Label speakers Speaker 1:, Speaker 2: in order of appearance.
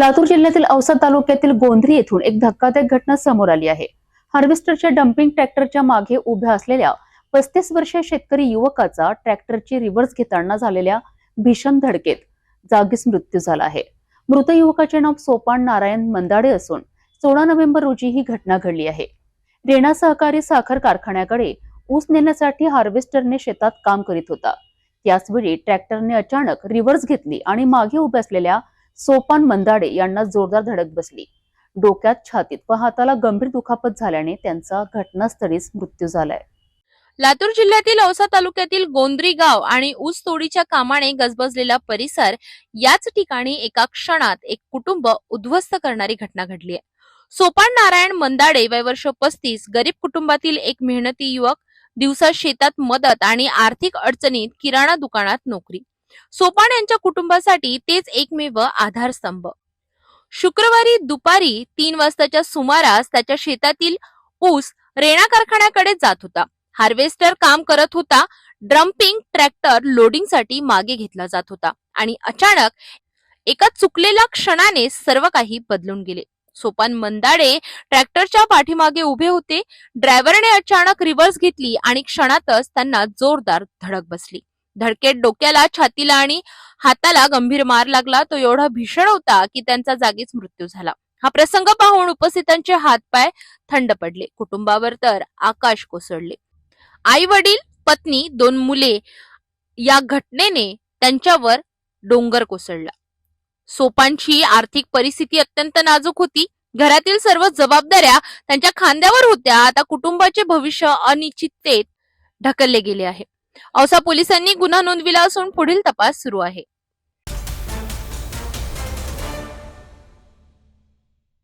Speaker 1: लातूर जिल्ह्यातील औसा तालुक्यातील गोंधरी येथून एक धक्कादायक घटना समोर आली आहे. हार्वेस्टरच्या डम्पिंग ट्रॅक्टरच्या मागे उभ्या असलेल्या पस्तीस वर्षीय शेतकरी युवकाचा ट्रॅक्टरची रिव्हर्स घेताना झालेल्या भीषण धडकेत जागीच मृत्यू झाला आहे. मृत युवकाचे नाव सोपान नारायण मंदाडे असून सोळा नोव्हेंबर रोजी ही घटना घडली आहे. रेणा सहकारी साखर कारखान्याकडे ऊस नेण्यासाठी हार्वेस्टरने शेतात काम करीत होता. त्याचवेळी ट्रॅक्टरने अचानक रिव्हर्स घेतली आणि मागे उभ्या असलेल्या सोपान मंदाडे यांना जोरदार धडक बसली. डोक्यात छातीत व हाताला गंभीर दुखापत झाल्याने त्यांचा घटनास्थळीच मृत्यू झालाय.
Speaker 2: लातूर जिल्ह्यातील औसा तालुक्यातील गोंद्री गाव आणि ऊस तोडीच्या कामाने गजबजलेला परिसर याच ठिकाणी एका क्षणात एक कुटुंब उद्ध्वस्त करणारी घटना घडली आहे सोपान नारायण मंदाडे वय वर्ष पस्तीस गरीब कुटुंबातील एक मेहनती युवक दिवसा शेतात मदत आणि आर्थिक अडचणीत किराणा दुकानात नोकरी. सोपान यांच्या कुटुंबासाठी तेच एकमेव आधारस्तंभ. शुक्रवारी दुपारी तीन वाजताच्या सुमारास त्याच्या शेतातील ऊस रेणा कारखान्याकडे जात होता. हार्वेस्टर काम करत होता. ड्रम्पिंग ट्रॅक्टर लोडिंगसाठी मागे घेतला जात होता आणि अचानक एका चुकलेल्या क्षणाने सर्व काही बदलून गेले. सोपान मंदाडे ट्रॅक्टरच्या पाठीमागे उभे होते. ड्रायव्हरने अचानक रिव्हर्स घेतली आणि क्षणातच त्यांना जोरदार धडक बसली. धडकेत डोक्याला छातीला आणि हाताला गंभीर मार लागला. तो एवढा भीषण होता की त्यांचा जागीच मृत्यू झाला. हा प्रसंग पाहून उपस्थितांचे हातपाय थंड पडले. कुटुंबावर तर आकाश कोसळले. आई वडील पत्नी दोन मुले या घटनेने त्यांच्यावर डोंगर कोसळला. सोपांची आर्थिक परिस्थिती अत्यंत नाजूक होती. घरातील सर्व जबाबदाऱ्या त्यांच्या खांद्यावर होत्या. आता कुटुंबाचे भविष्य अनिश्चिततेत ढकलले गेले आहे. औसा पोलिसांनी गुन्हा नोंदविला असून पुढील तपास सुरू आहे.